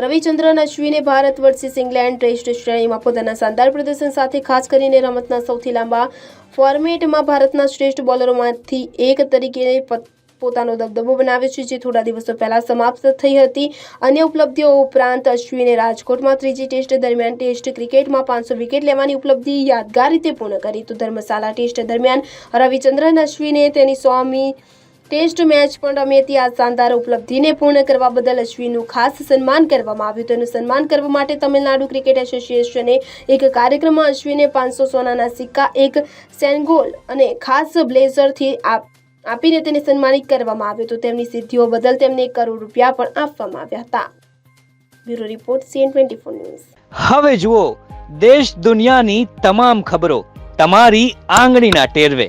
રવિચંદ્રન અશ્વિને Bharat versus England test શ્રેણીમાં પોતાના શાનદાર પ્રદર્શન સાથે ખાસ કરીને રમતના સૌથી લાંબા ફોર્મેટમાં ભારતના શ્રેષ્ઠ બોલરોમાંથી એક તરીકે પોતાનો દબદબો બનાવ્યો છે, જે થોડા દિવસો પહેલાં સમાપ્ત થઈ હતી. અન્ય ઉપલબ્ધિઓ ઉપરાંત અશ્વિને રાજકોટમાં ત્રીજી ટેસ્ટ દરમિયાન ટેસ્ટ ક્રિકેટમાં પાંચસો વિકેટ લેવાની ઉપલબ્ધિ યાદગાર રીતે પૂર્ણ કરી. તો ધર્મશાલા ટેસ્ટ દરમિયાન રવિચંદ્રન અશ્વિને તેની સોમી ટેસ્ટ મેચ પણ રમી હતી. આ શાનદાર ઉપલબ્ધિને પૂર્ણ કરવા બદલ અશ્વિનનું ખાસ સન્માન કરવામાં આવ્યું તેનું સન્માન કરવા માટે તમિલનાડુ ક્રિકેટ એસોસિએશને એક કાર્યક્રમમાં અશ્વિને પાંચસો સોનાના સિક્કા, એક સેનગોલ અને ખાસ બ્લેઝરથી આપ, આપીને તેને સન્માનિત કરવામાં આવ્યું હતું. તેમની સિદ્ધિઓ બદલ તેમને એક કરોડ રૂપિયા પણ આપવામાં આવ્યા હતા. Bureau report, CN twenty four news. હવે જુઓ, દેશ દુનિયાની તમામ ખબરો તમારી આંગળીના ટેરવે.